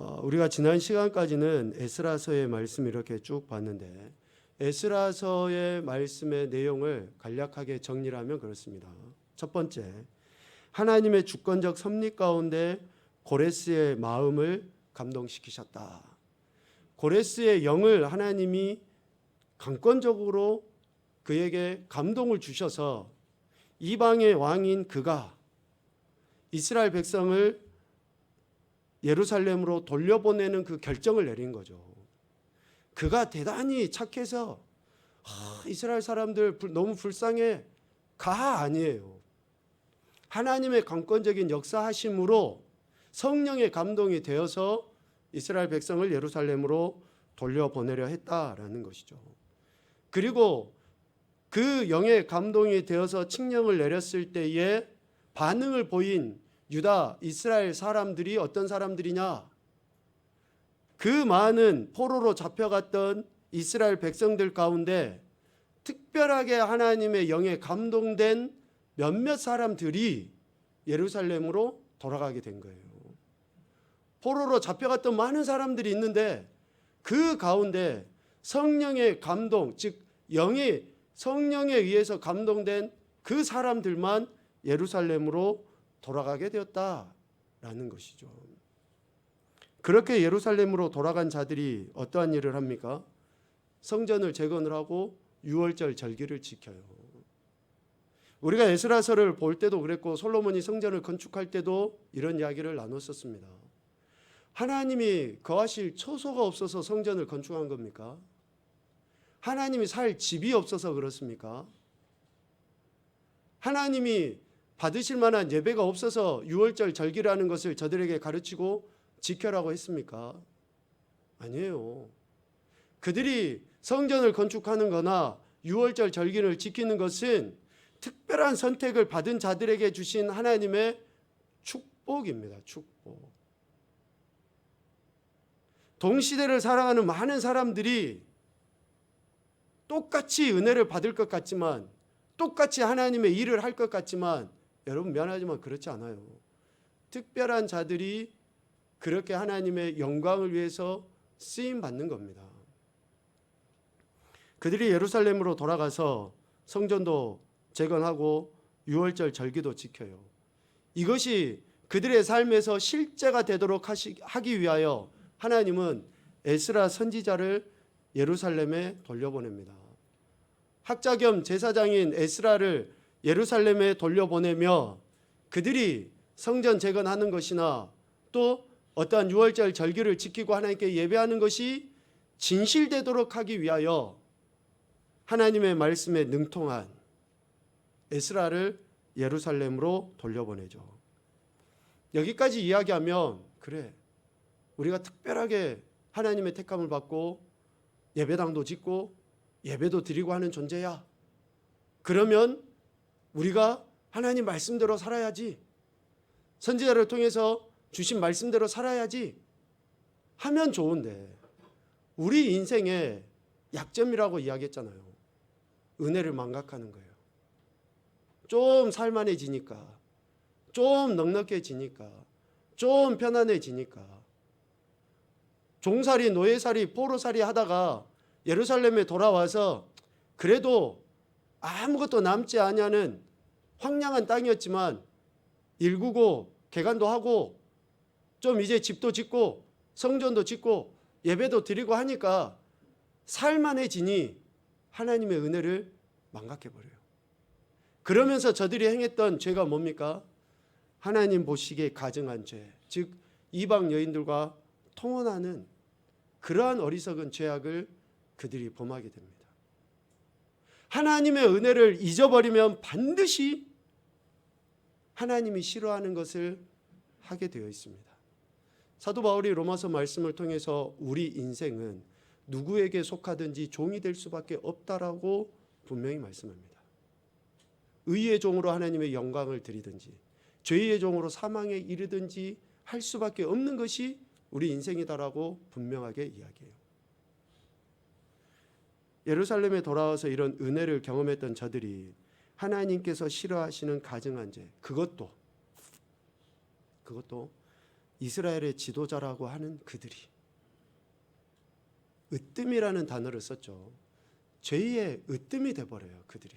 어, 우리가 지난 시간까지는 에스라서의 말씀 이렇게 쭉 봤는데 에스라서의 말씀의 내용을 간략하게 정리를 하면 그렇습니다. 첫 번째, 하나님의 주권적 섭리 가운데 고레스의 마음을 감동시키셨다. 고레스의 영을 하나님이 강권적으로 그에게 감동을 주셔서 이방의 왕인 그가 이스라엘 백성을 예루살렘으로 돌려보내는 그 결정을 내린 거죠. 그가 대단히 착해서 아, 이스라엘 사람들 불- 너무 불쌍해 가 아니에요. 하나님의 강권적인 역사하심으로 성령의 감동이 되어서 이스라엘 백성을 예루살렘으로 돌려보내려 했다라는 것이죠. 그리고 그 영의 감동이 되어서 칙령을 내렸을 때에 반응을 보인 유다 이스라엘 사람들이 어떤 사람들이냐? 그 많은 포로로 잡혀갔던 이스라엘 백성들 가운데 특별하게 하나님의 영에 감동된 몇몇 사람들이 예루살렘으로 돌아가게 된 거예요. 포로로 잡혀갔던 많은 사람들이 있는데 그 가운데 성령의 감동, 즉 영의 성령에 의해서 감동된 그 사람들만 예루살렘으로 돌아가게 되었다라는 것이죠. 그렇게 예루살렘으로 돌아간 자들이 어떠한 일을 합니까? 성전을 재건을 하고 유월절 절기를 지켜요. 우리가 에스라서를 볼 때도 그랬고 솔로몬이 성전을 건축할 때도 이런 이야기를 나눴었습니다. 하나님이 거하실 처소가 없어서 성전을 건축한 겁니까? 하나님이 살 집이 없어서 그렇습니까? 하나님이 받으실 만한 예배가 없어서 유월절 절기라는 것을 저들에게 가르치고 지켜라고 했습니까? 아니에요. 그들이 성전을 건축하는 거나 유월절 절기를 지키는 것은 특별한 선택을 받은 자들에게 주신 하나님의 축복입니다. 축복. 동시대를 살아가는 많은 사람들이 똑같이 은혜를 받을 것 같지만 똑같이 하나님의 일을 할 것 같지만 여러분 미안하지만 그렇지 않아요. 특별한 자들이 그렇게 하나님의 영광을 위해서 쓰임 받는 겁니다. 그들이 예루살렘으로 돌아가서 성전도 재건하고 유월절 절기도 지켜요. 이것이 그들의 삶에서 실제가 되도록 하기 위하여 하나님은 에스라 선지자를 예루살렘에 돌려보냅니다. 학자 겸 제사장인 에스라를 예루살렘에 돌려보내며 그들이 성전 재건하는 것이나 또 어떠한 유월절 절기를 지키고 하나님께 예배하는 것이 진실되도록 하기 위하여 하나님의 말씀에 능통한 에스라를 예루살렘으로 돌려보내죠. 여기까지 이야기하면 그래 우리가 특별하게 하나님의 택함을 받고 예배당도 짓고 예배도 드리고 하는 존재야. 그러면 우리가 하나님 말씀대로 살아야지. 선지자를 통해서 주신 말씀대로 살아야지. 하면 좋은데 우리 인생의 약점이라고 이야기했잖아요. 은혜를 망각하는 거예요. 좀 살만해지니까, 좀 넉넉해지니까, 좀 편안해지니까, 종살이, 노예살이, 포로살이 하다가 예루살렘에 돌아와서 그래도 아무것도 남지 않냐는 황량한 땅이었지만 일구고 개간도 하고 좀 이제 집도 짓고 성전도 짓고 예배도 드리고 하니까 살만해지니 하나님의 은혜를 망각해 버려요. 그러면서 저들이 행했던 죄가 뭡니까? 하나님 보시기에 가증한 죄, 즉 이방 여인들과 통혼하는 그러한 어리석은 죄악을 그들이 범하게 됩니다. 하나님의 은혜를 잊어버리면 반드시 하나님이 싫어하는 것을 하게 되어 있습니다. 사도 바울이 로마서 말씀을 통해서 우리 인생은 누구에게 속하든지 종이 될 수밖에 없다라고 분명히 말씀합니다. 의의 종으로 하나님의 영광을 드리든지 죄의 종으로 사망에 이르든지 할 수밖에 없는 것이 우리 인생이다라고 분명하게 이야기해요. 예루살렘에 돌아와서 이런 은혜를 경험했던 저들이 하나님께서 싫어하시는 가증한 죄 그것도 그것도 이스라엘의 지도자라고 하는 그들이 으뜸이라는 단어를 썼죠. 죄의 으뜸이 돼 버려요, 그들이.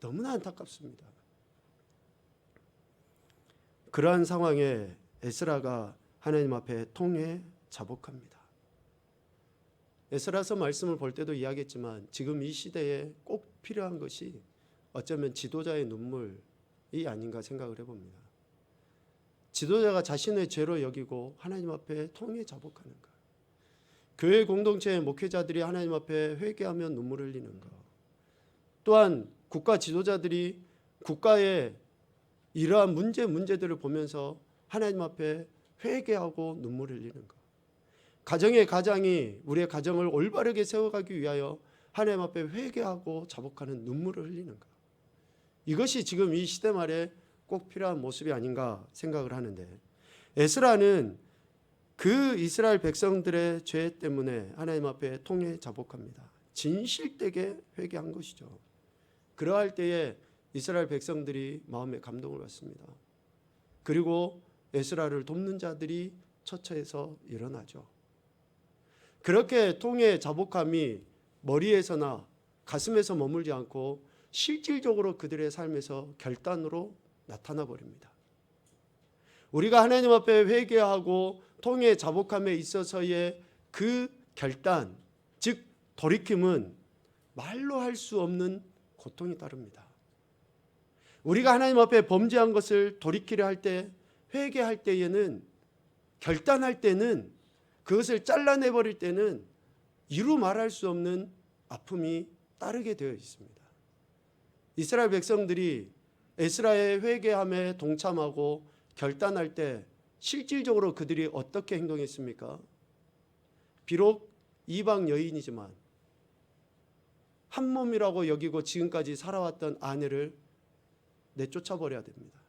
너무나 안타깝습니다. 그러한 상황에 에스라가 하나님 앞에 통해 자복합니다. 에스라서 말씀을 볼 때도 이야기했지만 지금 이 시대에 꼭 필요한 것이 어쩌면 지도자의 눈물이 아닌가 생각을 해봅니다. 지도자가 자신의 죄로 여기고 하나님 앞에 통해 자복하는 것. 교회 공동체의 목회자들이 하나님 앞에 회개하며 눈물을 흘리는 것. 또한 국가 지도자들이 국가의 이러한 문제 문제들을 보면서 하나님 앞에 회개하고 눈물을 흘리는 것. 가정의 가장이 우리의 가정을 올바르게 세워가기 위하여 하나님 앞에 회개하고 자복하는 눈물을 흘리는 것. 이것이 지금 이 시대 말에 꼭 필요한 모습이 아닌가 생각을 하는데 에스라는 그 이스라엘 백성들의 죄 때문에 하나님 앞에 통해 자복합니다. 진실되게 회개한 것이죠. 그러할 때에 이스라엘 백성들이 마음에 감동을 받습니다. 그리고 에스라를 돕는 자들이 처처에서 일어나죠. 그렇게 통해 자복함이 머리에서나 가슴에서 머물지 않고 실질적으로 그들의 삶에서 결단으로 나타나 버립니다. 우리가 하나님 앞에 회개하고 통해 자복함에 있어서의 그 결단, 즉 돌이킴은 말로 할 수 없는 고통이 따릅니다. 우리가 하나님 앞에 범죄한 것을 돌이키려 할 때, 회개할 때에는 결단할 때는 그것을 잘라내 버릴 때는 이루 말할 수 없는 아픔이 따르게 되어 있습니다. 이스라엘 백성들이 에스라의 회개함에 동참하고 결단할 때 실질적으로 그들이 어떻게 행동했습니까? 비록 이방 여인이지만 한 몸이라고 여기고 지금까지 살아왔던 아내를 내쫓아 버려야 됩니다.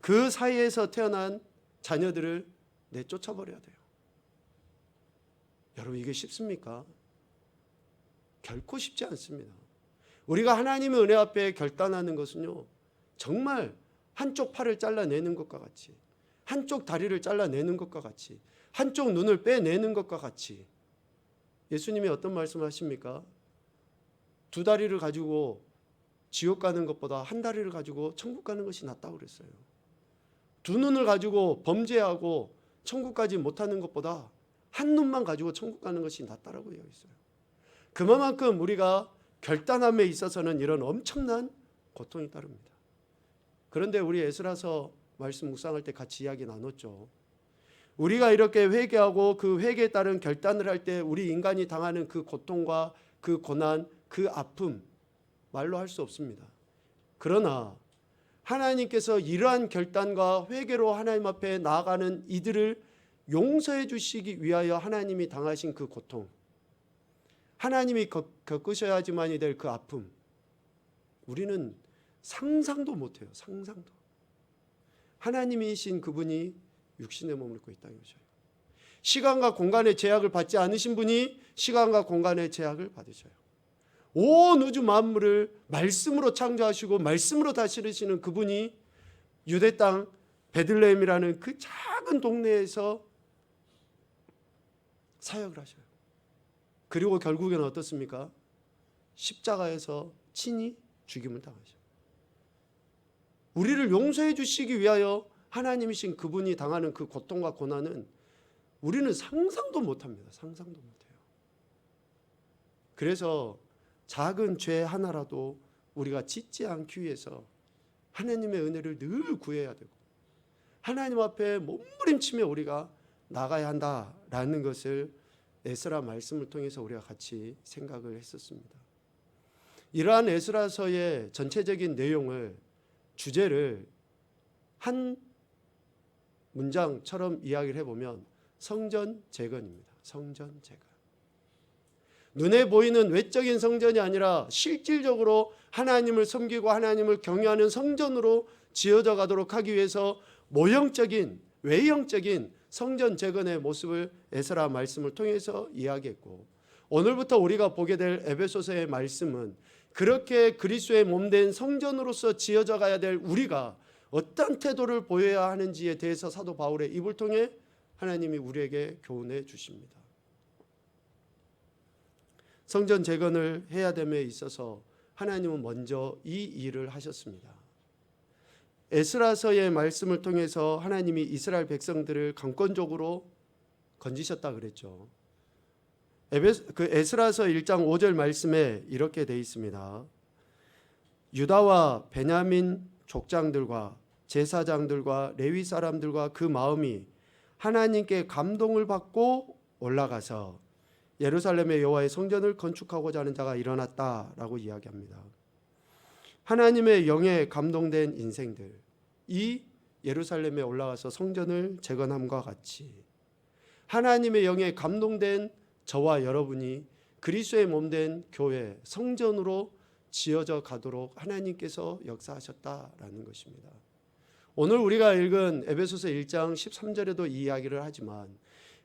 그 사이에서 태어난 자녀들을 내쫓아 버려야 돼요. 여러분 이게 쉽습니까? 결코 쉽지 않습니다. 우리가 하나님의 은혜 앞에 결단하는 것은요. 정말 한쪽 팔을 잘라내는 것과 같이 한쪽 다리를 잘라내는 것과 같이 한쪽 눈을 빼내는 것과 같이 예수님이 어떤 말씀을 하십니까? 두 다리를 가지고 지옥 가는 것보다 한 다리를 가지고 천국 가는 것이 낫다고 그랬어요. 두 눈을 가지고 범죄하고 천국 가지 못하는 것보다 한 눈만 가지고 천국 가는 것이 낫다라고 이야기했어요. 그만큼 우리가 결단함에 있어서는 이런 엄청난 고통이 따릅니다. 그런데 우리 에스라서 말씀 묵상할 때 같이 이야기 나눴죠. 우리가 이렇게 회개하고 그 회개에 따른 결단을 할 때 우리 인간이 당하는 그 고통과 그 고난, 그 아픔 말로 할 수 없습니다. 그러나 하나님께서 이러한 결단과 회개로 하나님 앞에 나아가는 이들을 용서해 주시기 위하여 하나님이 당하신 그 고통, 하나님이 겪으셔야지만이 될 그 아픔, 우리는 상상도 못해요. 상상도. 하나님이신 그분이 입고 이 땅에 오셔요. 시간과 공간의 제약을 받지 않으신 분이 시간과 공간의 제약을 받으셔요. 온 우주 만물을 말씀으로 창조하시고 말씀으로 다스리시는 그분이 유대 땅 베들레헴이라는 그 작은 동네에서 사역을 하셔요. 그리고 결국에는 어떻습니까? 십자가에서 친히 죽임을 당하셔. 우리를 용서해 주시기 위하여 하나님이신 그분이 당하는 그 고통과 고난은 우리는 상상도 못 합니다. 상상도 못 해요. 그래서 작은 죄 하나라도 우리가 짓지 않기 위해서 하나님의 은혜를 늘 구해야 되고 하나님 앞에 몸부림치며 우리가 나가야 한다라는 것을 에스라 말씀을 통해서 우리가 같이 생각을 했었습니다. 이러한 에스라서의 전체적인 내용을 주제를 한 문장처럼 이야기를 해보면 성전 재건입니다. 성전 재건. 눈에 보이는 외적인 성전이 아니라 실질적으로 하나님을 섬기고 하나님을 경외하는 성전으로 지어져 가도록 하기 위해서 모형적인 외형적인 성전 재건의 모습을 에스라 말씀을 통해서 이야기했고 오늘부터 우리가 보게 될 에베소서의 말씀은 그렇게 그리스도의 몸된 성전으로서 지어져 가야 될 우리가 어떤 태도를 보여야 하는지에 대해서 사도 바울의 입을 통해 하나님이 우리에게 교훈해 주십니다. 성전 재건을 해야 됨에 있어서 하나님은 먼저 이 일을 하셨습니다. 에스라서의 말씀을 통해서 하나님이 이스라엘 백성들을 강권적으로 건지셨다 그랬죠. 그 에스라서 1장 5절 말씀에 이렇게 돼 있습니다. 유다와 베냐민 족장들과 제사장들과 레위 사람들과 그 마음이 하나님께 감동을 받고 올라가서 예루살렘의 여호와의 성전을 건축하고자 하는 자가 일어났다라고 이야기합니다. 하나님의 영에 감동된 인생들 이 예루살렘에 올라가서 성전을 재건함과 같이 하나님의 영에 감동된 저와 여러분이 그리스도의 몸 된 교회 성전으로 지어져 가도록 하나님께서 역사하셨다라는 것입니다. 오늘 우리가 읽은 에베소서 1장 13절에도 이 이야기를 하지만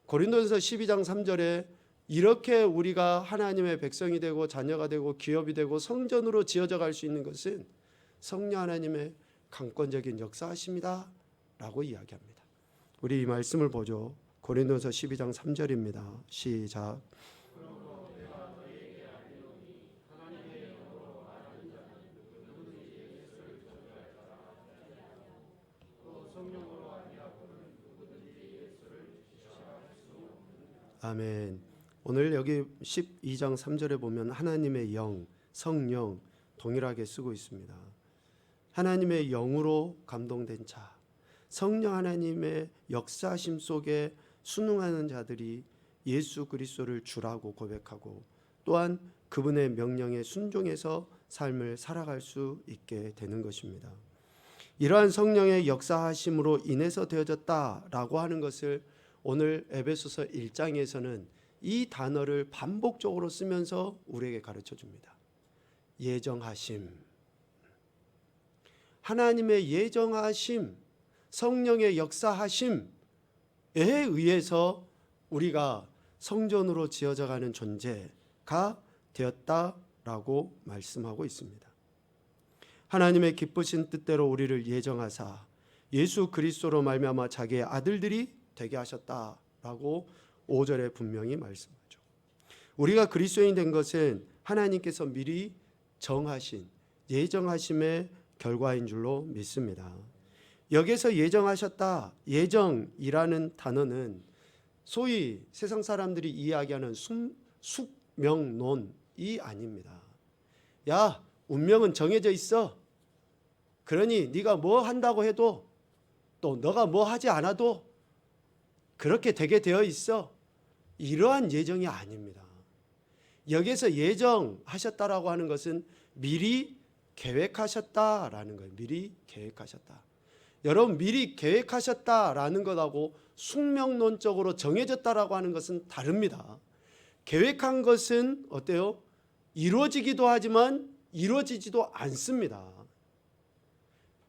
고린도전서 12장 3절에 이렇게 우리가 하나님의 백성이 되고 자녀가 되고 기업이 되고 성전으로 지어져 갈 수 있는 것은 성령 하나님의 강권적인 역사하십니다 라고 이야기합니다. 우리 이 말씀을 보죠. 고린도서 12장 3절입니다. 시작. 아멘. 오늘 여기 12장 3절에 보면 하나님의 영, 성령 동일하게 쓰고 있습니다. 하나님의 영으로 감동된 자, 성령 하나님의 역사심 속에 순응하는 자들이 예수 그리스도를 주라고 고백하고 또한 그분의 명령에 순종해서 삶을 살아갈 수 있게 되는 것입니다. 이러한 성령의 역사하심으로 인해서 되어졌다라고 하는 것을 오늘 에베소서 1장에서는 이 단어를 반복적으로 쓰면서 우리에게 가르쳐 줍니다. 예정하심. 하나님의 예정하심, 성령의 역사하심에 의해서 우리가 성전으로 지어져 가는 존재가 되었다라고 말씀하고 있습니다. 하나님의 기쁘신 뜻대로 우리를 예정하사 예수 그리스도로 말미암아 자기의 아들들이 되게 하셨다라고 5절에 분명히 말씀하죠. 우리가 그리스도인 된 것은 하나님께서 미리 정하신 예정하심의 결과인 줄로 믿습니다. 여기서 예정하셨다. 예정이라는 단어는 소위 세상 사람들이 이야기하는 숙, 숙명론이 아닙니다. 야, 운명은 정해져 있어. 그러니 네가 뭐 한다고 해도 또 너가 뭐 하지 않아도 그렇게 되게 되어 있어. 이러한 예정이 아닙니다. 여기서 예정하셨다라고 하는 것은 미리 계획하셨다라는 거예요. 미리 계획하셨다. 여러분 미리 계획하셨다라는 것하고 숙명론적으로 정해졌다라고 하는 것은 다릅니다. 계획한 것은 어때요? 이루어지기도 하지만 이루어지지도 않습니다.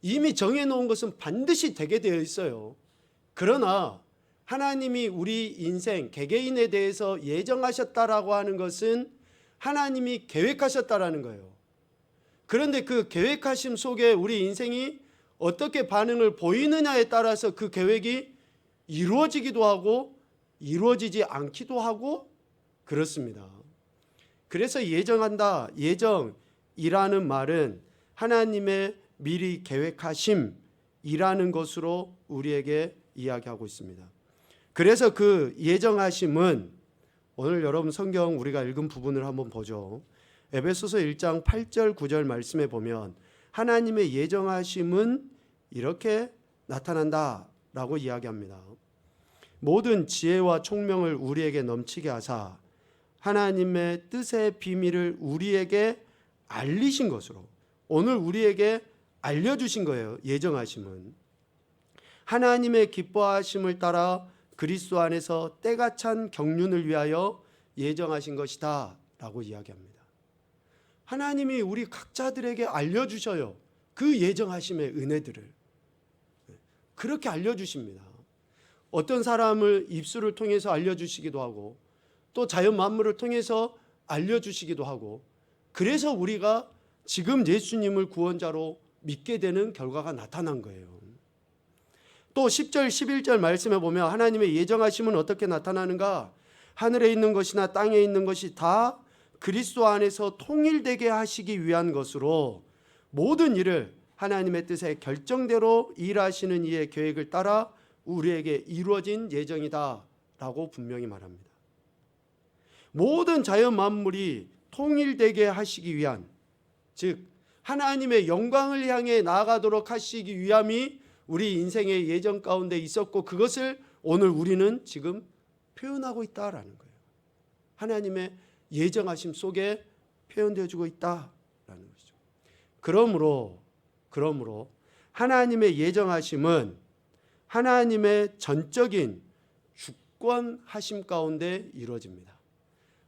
이미 정해놓은 것은 반드시 되게 되어 있어요. 그러나 하나님이 우리 인생 개개인에 대해서 예정하셨다라고 하는 것은 하나님이 계획하셨다라는 거예요. 그런데 그 계획하심 속에 우리 인생이 어떻게 반응을 보이느냐에 따라서 그 계획이 이루어지기도 하고 이루어지지 않기도 하고 그렇습니다. 그래서 예정한다, 예정이라는 말은 하나님의 미리 계획하심이라는 것으로 우리에게 이야기하고 있습니다. 그래서 그 예정하심은 오늘 여러분 성경 우리가 읽은 부분을 한번 보죠. 에베소서 1장 8절 9절 말씀에 보면 하나님의 예정하심은 이렇게 나타난다라고 이야기합니다. 모든 지혜와 총명을 우리에게 넘치게 하사 하나님의 뜻의 비밀을 우리에게 알리신 것으로 오늘 우리에게 알려주신 거예요. 예정하심은 하나님의 기뻐하심을 따라 그리스도 안에서 때가 찬 경륜을 위하여 예정하신 것이다라고 이야기합니다. 하나님이 우리 각자들에게 알려주셔요. 그 예정하심의 은혜들을 그렇게 알려주십니다. 어떤 사람을 입술을 통해서 알려주시기도 하고 또 자연 만물을 통해서 알려주시기도 하고 그래서 우리가 지금 예수님을 구원자로 믿게 되는 결과가 나타난 거예요. 또 10절 11절 말씀에 보면 하나님의 예정하심은 어떻게 나타나는가? 하늘에 있는 것이나 땅에 있는 것이 다 그리스도 안에서 통일되게 하시기 위한 것으로 모든 일을 하나님의 뜻에 결정대로 일하시는 이의 계획을 따라 우리에게 이루어진 예정이다라고 분명히 말합니다. 모든 자연 만물이 통일되게 하시기 위한 즉 하나님의 영광을 향해 나아가도록 하시기 위함이 우리 인생의 예정 가운데 있었고 그것을 오늘 우리는 지금 표현하고 있다라는 거예요. 하나님의 예정하심 속에 표현되어지고 있다라는 것이죠. 그러므로 그러므로 하나님의 예정하심은 하나님의 전적인 주권하심 가운데 이루어집니다.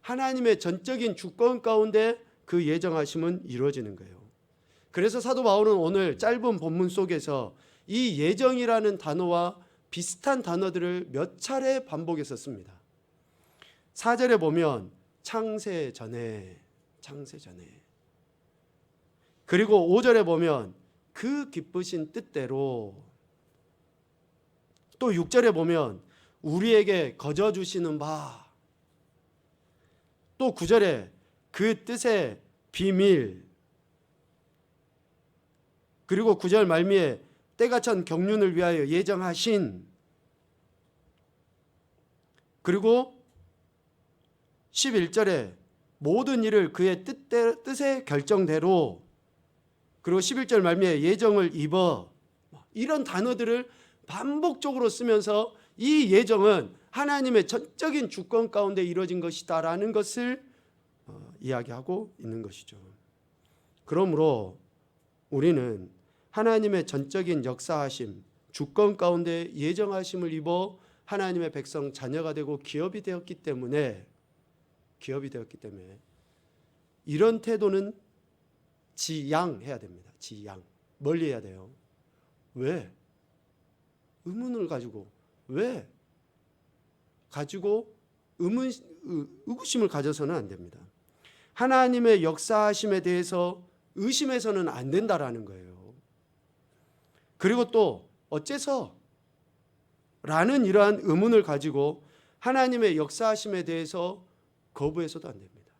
하나님의 전적인 주권 가운데 그 예정하심은 이루어지는 거예요. 그래서 사도 바울은 오늘 짧은 본문 속에서 이 예정이라는 단어와 비슷한 단어들을 몇 차례 반복해서 씁니다. 4절에 보면 창세 전에 창세 전에. 그리고 5절에 보면 그 기쁘신 뜻대로 또 6절에 보면 우리에게 거저 주시는 바. 또 9절에 그 뜻의 비밀. 그리고 9절 말미에 때가 찬 경륜을 위하여 예정하신. 그리고 11절에 모든 일을 그의 뜻대, 뜻의 결정대로 그리고 11절 말미에 예정을 입어 이런 단어들을 반복적으로 쓰면서 이 예정은 하나님의 전적인 주권 가운데 이루어진 것이다라는 것을 어, 이야기하고 있는 것이죠. 그러므로 우리는 하나님의 전적인 역사하심, 주권 가운데 예정하심을 입어 하나님의 백성 자녀가 되고 기업이 되었기 때문에 기업이 되었기 때문에 이런 태도는 지양해야 됩니다. 지양. 멀리 해야 돼요. 왜? 의문을 가지고 왜 가지고 의문 의구심을 가져서는 안 됩니다. 하나님의 역사하심에 대해서 의심해서는 안 된다라는 거예요. 그리고 또 어째서 라는 이러한 의문을 가지고 하나님의 역사하심에 대해서 거부해서도 안 됩니다.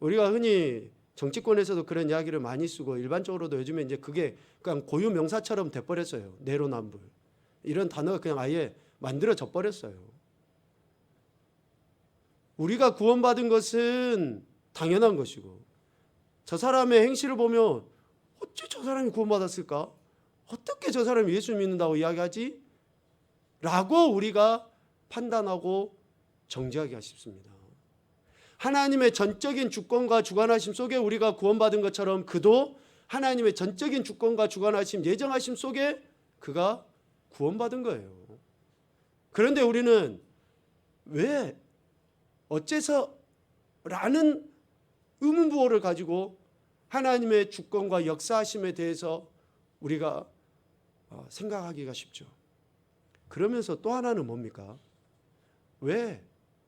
우리가 흔히 정치권에서도 그런 이야기를 많이 쓰고 일반적으로도 요즘에 이제 그게 그냥 고유 명사처럼 돼버렸어요. 내로남불 이런 단어가 그냥 아예 만들어져 버렸어요. 우리가 구원받은 것은 당연한 것이고 저 사람의 행실을 보면 어째 저 사람이 구원받았을까? 어떻게 저 사람이 예수 믿는다고 이야기하지? 라고 우리가 판단하고 정지하기가 쉽습니다. 하나님의 전적인 주권과 주관하심 속에 우리가 구원받은 것처럼 그도 하나님의 전적인 주권과 주관하심 예정하심 속에 그가 구원받은 거예요. 그런데 우리는 왜 어째서 라는 의문부호를 가지고 하나님의 주권과 역사하심에 대해서 우리가 어, 생각하기가 쉽죠. 그러면서 또 하나는 뭡니까? 왜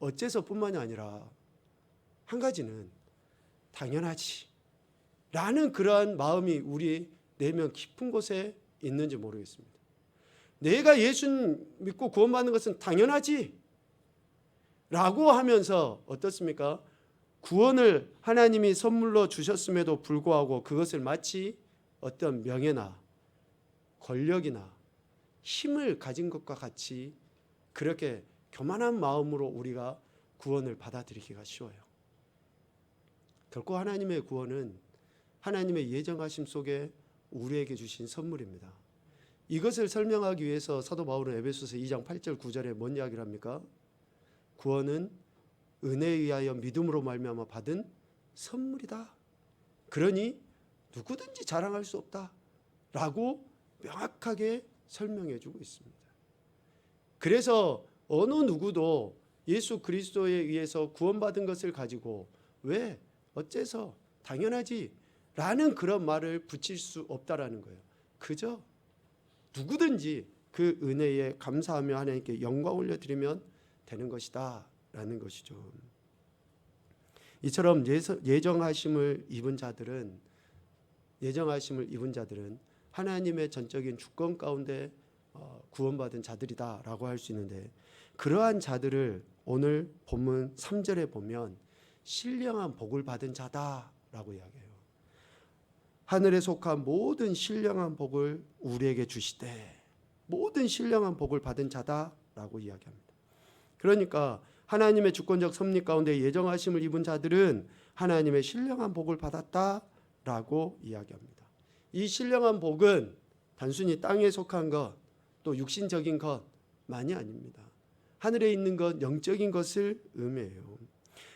어째서뿐만이 아니라 한 가지는 당연하지 라는 그러한 마음이 우리 내면 깊은 곳에 있는지 모르겠습니다. 내가 예수 믿고 구원받는 것은 당연하지 라고 하면서 어떻습니까? 구원을 하나님이 선물로 주셨음에도 불구하고 그것을 마치 어떤 명예나 권력이나 힘을 가진 것과 같이 그렇게 교만한 마음으로 우리가 구원을 받아들이기가 쉬워요. 결코 하나님의 구원은 하나님의 예정하심 속에 우리에게 주신 선물입니다. 이것을 설명하기 위해서 사도 바울은 에베소서 2장 8절 9절에 뭔 이야기를 합니까? 구원은 은혜에 의하여 믿음으로 말미암아 받은 선물이다. 그러니 누구든지 자랑할 수 없다라고 명확하게 설명해 주고 있습니다. 그래서 어느 누구도 예수 그리스도에 의해서 구원받은 것을 가지고 왜 어째서 당연하지 라는 그런 말을 붙일 수 없다라는 거예요. 그저 누구든지 그 은혜에 감사하며 하나님께 영광 올려드리면 되는 것이다 라는 것이죠. 이처럼 예정하심을 입은 자들은 예정하심을 입은 자들은 하나님의 전적인 주권 가운데 어, 구원받은 자들이다라고 할 수 있는데 그러한 자들을 오늘 본문 3절에 보면 신령한 복을 받은 자다라고 이야기해요. 하늘에 속한 모든 신령한 복을 우리에게 주시되 모든 신령한 복을 받은 자다라고 이야기합니다. 그러니까 하나님의 주권적 섭리 가운데 예정하심을 입은 자들은 하나님의 신령한 복을 받았다라고 이야기합니다. 이 신령한 복은 단순히 땅에 속한 것, 또 육신적인 것만이 아닙니다. 하늘에 있는 것, 영적인 것을 의미해요.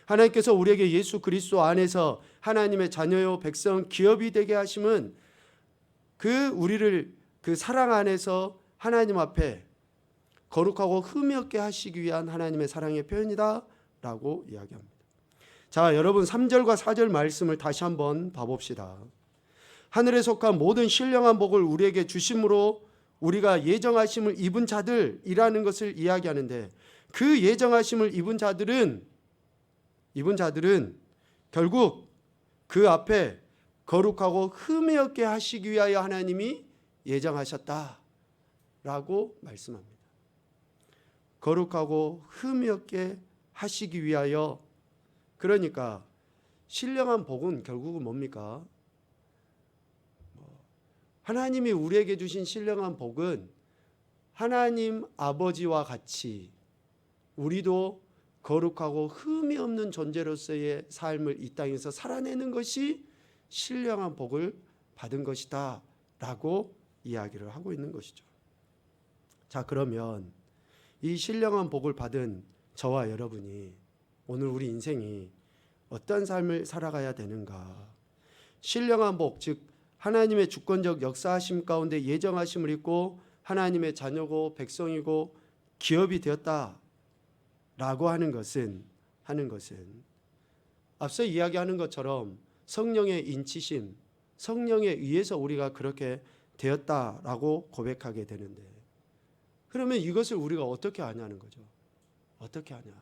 하나님께서 우리에게 예수 그리스도 안에서 하나님의 자녀요 백성 기업이 되게 하심은 그 우리를 그 사랑 안에서 하나님 앞에 거룩하고 흠이 없게 하시기 위한 하나님의 사랑의 표현이다라고 이야기합니다. 자, 여러분 3절과 4절 말씀을 다시 한번 봐 봅시다. 하늘에 속한 모든 신령한 복을 우리에게 주심으로 우리가 예정하심을 입은 자들이라는 것을 이야기하는데 그 예정하심을 입은 자들은 입은 자들은 결국 그 앞에 거룩하고 흠이 없게 하시기 위하여 하나님이 예정하셨다라고 말씀합니다. 거룩하고 흠이 없게 하시기 위하여 그러니까 신령한 복은 결국은 뭡니까? 뭐, 하나님이 우리에게 주신 신령한 복은 하나님 아버지와 같이 우리도 거룩하고 흠이 없는 존재로서의 삶을 이 땅에서 살아내는 것이 신령한 복을 받은 것이다 라고 이야기를 하고 있는 것이죠. 자, 그러면 이 신령한 복을 받은 저와 여러분이 오늘 우리 인생이 어떤 삶을 살아가야 되는가? 신령한 복, 즉 하나님의 주권적 역사하심 가운데 예정하심을 입고 하나님의 자녀고 백성이고 기업이 되었다라고 하는 것은 하는 것은 앞서 이야기하는 것처럼 성령의 인치심, 성령에 의해서 우리가 그렇게 되었다라고 고백하게 되는데 그러면 이것을 우리가 어떻게 아냐는 거죠. 어떻게 아냐?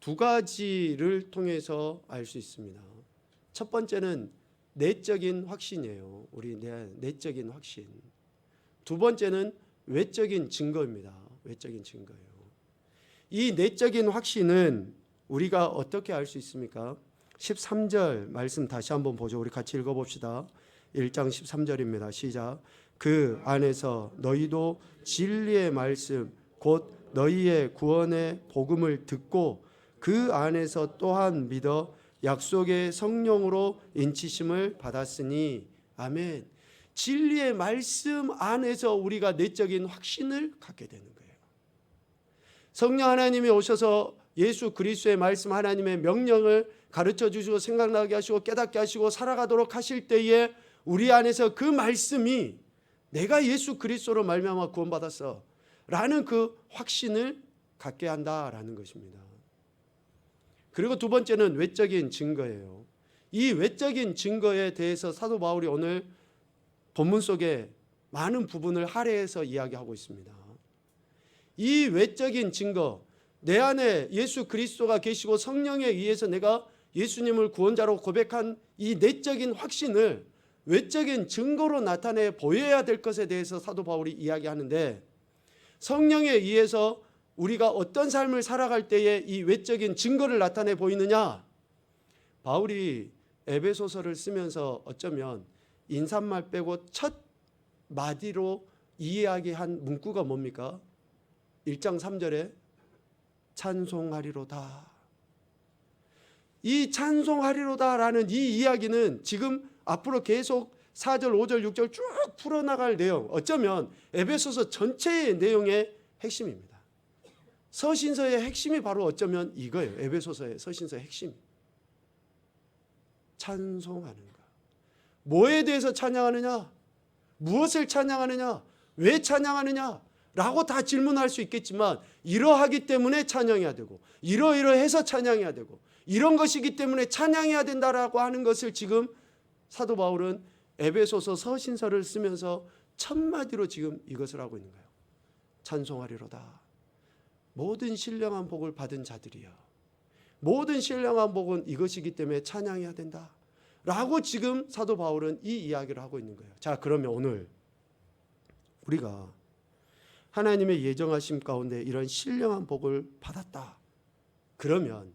두 가지를 통해서 알 수 있습니다. 첫 번째는 내적인 확신이에요. 우리 내, 내적인 확신. 두 번째는 외적인 증거입니다. 외적인 증거예요. 이 내적인 확신은 우리가 어떻게 알 수 있습니까? 13절 말씀 다시 한번 보죠. 우리 같이 읽어봅시다. 1장 13절입니다. 시작. 그 안에서 너희도 진리의 말씀 곧 너희의 구원의 복음을 듣고 그 안에서 또한 믿어 약속의 성령으로 인치심을 받았으니 아멘. 진리의 말씀 안에서 우리가 내적인 확신을 갖게 되는 거예요. 성령 하나님이 오셔서 예수 그리스도의 말씀 하나님의 명령을 가르쳐 주시고 생각나게 하시고 깨닫게 하시고 살아가도록 하실 때에 우리 안에서 그 말씀이 내가 예수 그리스도로 말미암아 구원받았어 라는 그 확신을 갖게 한다라는 것입니다. 그리고 두 번째는 외적인 증거예요. 이 외적인 증거에 대해서 사도 바울이 오늘 본문 속에 많은 부분을 할애해서 이야기하고 있습니다. 이 외적인 증거, 내 안에 예수 그리스도가 계시고 성령에 의해서 내가 예수님을 구원자로 고백한 이 내적인 확신을 외적인 증거로 나타내 보여야 될 것에 대해서 사도 바울이 이야기하는데 성령에 의해서 우리가 어떤 삶을 살아갈 때에 이 외적인 증거를 나타내 보이느냐? 바울이 에베소서를 쓰면서 어쩌면 인사말 빼고 첫 마디로 이야기한 문구가 뭡니까? 1장 3절에 찬송하리로다. 이 찬송하리로다라는 이 이야기는 지금 앞으로 계속 4절, 5절, 6절 쭉 풀어나갈 내용, 어쩌면 에베소서 전체의 내용의 핵심입니다. 서신서의 핵심이 바로 어쩌면 이거예요. 에베소서의 서신서의 핵심. 찬송하는 것. 뭐에 대해서 찬양하느냐? 무엇을 찬양하느냐? 왜 찬양하느냐? 라고 다 질문할 수 있겠지만 이러하기 때문에 찬양해야 되고 이러이러해서 찬양해야 되고 이런 것이기 때문에 찬양해야 된다라고 하는 것을 지금 사도 바울은 에베소서 서신서를 쓰면서 첫 마디로 지금 이것을 하고 있는 거예요. 찬송하리로다. 모든 신령한 복을 받은 자들이여. 모든 신령한 복은 이것이기 때문에 찬양해야 된다. 라고 지금 사도 바울은 이 이야기를 하고 있는 거예요. 자, 그러면 오늘 우리가 하나님의 예정하심 가운데 이런 신령한 복을 받았다. 그러면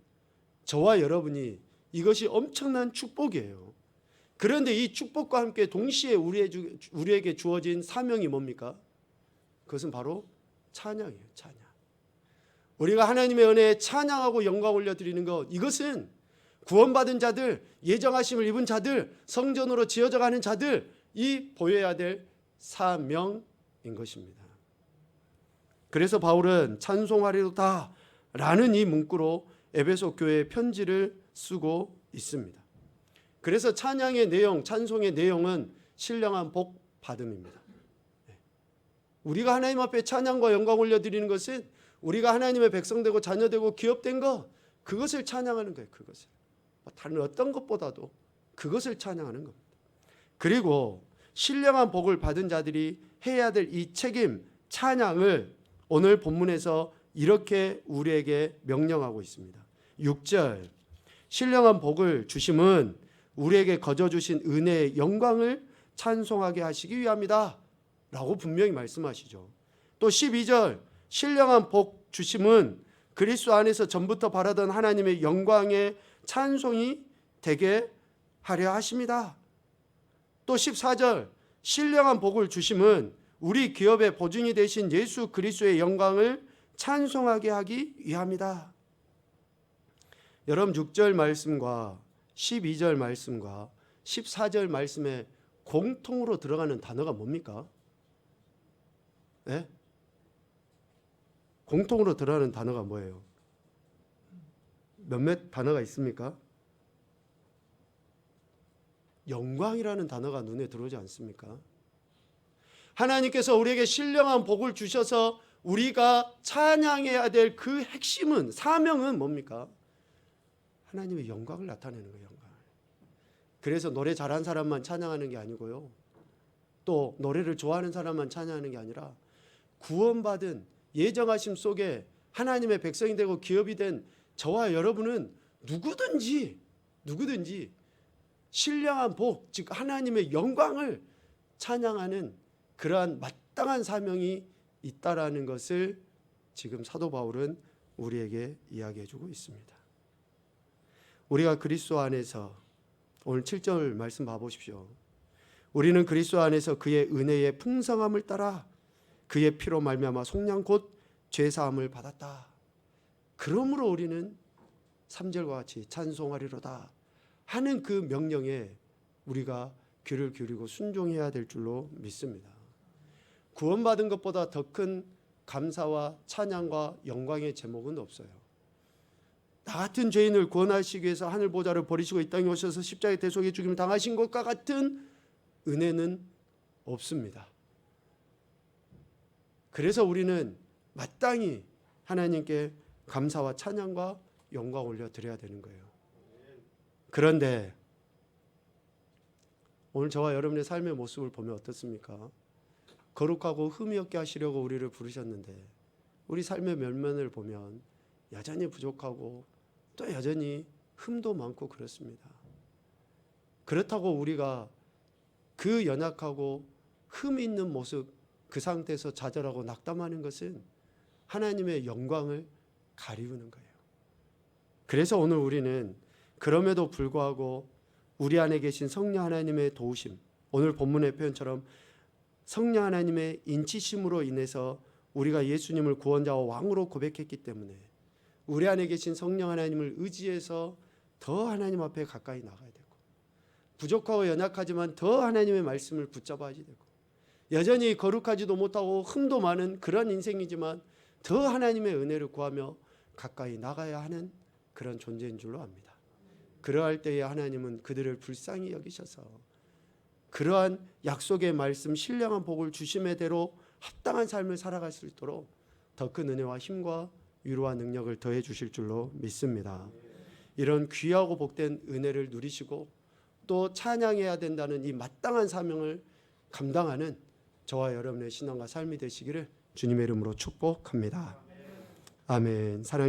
저와 여러분이 이것이 엄청난 축복이에요. 그런데 이 축복과 함께 동시에 우리에게 주어진 사명이 뭡니까? 그것은 바로 찬양이에요. 찬양. 우리가 하나님의 은혜에 찬양하고 영광 올려드리는 것 이것은 구원받은 자들, 예정하심을 입은 자들, 성전으로 지어져 가는 자들 이 보여야 될 사명인 것입니다. 그래서 바울은 찬송하리로다 라는 이 문구로 에베소 교회에 편지를 쓰고 있습니다. 그래서 찬양의 내용, 찬송의 내용은 신령한 복 받음입니다. 우리가 하나님 앞에 찬양과 영광 올려드리는 것은 우리가 하나님의 백성되고 자녀되고 기업된 것 그것을 찬양하는 거예요. 그것을 다른 어떤 것보다도 그것을 찬양하는 겁니다. 그리고 신령한 복을 받은 자들이 해야 될 이 책임 찬양을 오늘 본문에서 이렇게 우리에게 명령하고 있습니다. 6절 신령한 복을 주심은 우리에게 거저 주신 은혜의 영광을 찬송하게 하시기 위함이다. 라고 분명히 말씀하시죠. 또 12절 신령한 복 주심은 그리스도 안에서 전부터 바라던 하나님의 영광의 찬송이 되게 하려 하십니다. 또 14절 신령한 복을 주심은 우리 기업의 보증이 되신 예수 그리스도의 영광을 찬송하게 하기 위함이다. 여러분 6절 말씀과 12절 말씀과 14절 말씀에 공통으로 들어가는 단어가 뭡니까? 네? 공통으로 들어가는 단어가 뭐예요? 몇몇 단어가 있습니까? 영광이라는 단어가 눈에 들어오지 않습니까? 하나님께서 우리에게 신령한 복을 주셔서 우리가 찬양해야 될 그 핵심은 사명은 뭡니까? 하나님의 영광을 나타내는 거예요. 영광. 그래서 노래 잘하는 사람만 찬양하는 게 아니고요. 또 노래를 좋아하는 사람만 찬양하는 게 아니라 구원받은 예정하심 속에 하나님의 백성이 되고 기업이 된 저와 여러분은 누구든지 누구든지 신령한 복, 즉 하나님의 영광을 찬양하는 그러한 마땅한 사명이 있다라는 것을 지금 사도 바울은 우리에게 이야기해 주고 있습니다. 우리가 그리스도 안에서 오늘 7절 말씀 봐 보십시오. 우리는 그리스도 안에서 그의 은혜의 풍성함을 따라 그의 피로 말미암아 속량 곧 죄사함을 받았다. 그러므로 우리는 3절과 같이 찬송하리로다 하는 그 명령에 우리가 귀를 기울이고 순종해야 될 줄로 믿습니다. 구원받은 것보다 더 큰 감사와 찬양과 영광의 제목은 없어요. 나 같은 죄인을 구원하시기 위해서 하늘 보좌를 버리시고 이 땅에 오셔서 십자가의 대속의 죽임을 당하신 것과 같은 은혜는 없습니다. 그래서 우리는 마땅히 하나님께 감사와 찬양과 영광 올려 드려야 되는 거예요. 그런데 오늘 저와 여러분의 삶의 모습을 보면 어떻습니까? 거룩하고 흠이 없게 하시려고 우리를 부르셨는데 우리 삶의 면면을 보면 여전히 부족하고 또 여전히 흠도 많고 그렇습니다. 그렇다고 우리가 그 연약하고 흠 있는 모습 그 상태에서 좌절하고 낙담하는 것은 하나님의 영광을 가리우는 거예요. 그래서 오늘 우리는 그럼에도 불구하고 우리 안에 계신 성령 하나님의 도우심, 오늘 본문의 표현처럼 성령 하나님의 인치심으로 인해서 우리가 예수님을 구원자와 왕으로 고백했기 때문에 우리 안에 계신 성령 하나님을 의지해서 더 하나님 앞에 가까이 나가야 되고 부족하고 연약하지만 더 하나님의 말씀을 붙잡아야 되고 여전히 거룩하지도 못하고 흠도 많은 그런 인생이지만 더 하나님의 은혜를 구하며 가까이 나가야 하는 그런 존재인 줄로 압니다. 그러할 때에 하나님은 그들을 불쌍히 여기셔서 그러한 약속의 말씀 신령한 복을 주심의 대로 합당한 삶을 살아갈 수 있도록 더 큰 은혜와 힘과 위로와 능력을 더해 주실 줄로 믿습니다. 이런 귀하고 복된 은혜를 누리시고 또 찬양해야 된다는 이 마땅한 사명을 감당하는 저와 여러분의 신앙과 삶이 되시기를 주님의 이름으로 축복합니다. 아멘. 사랑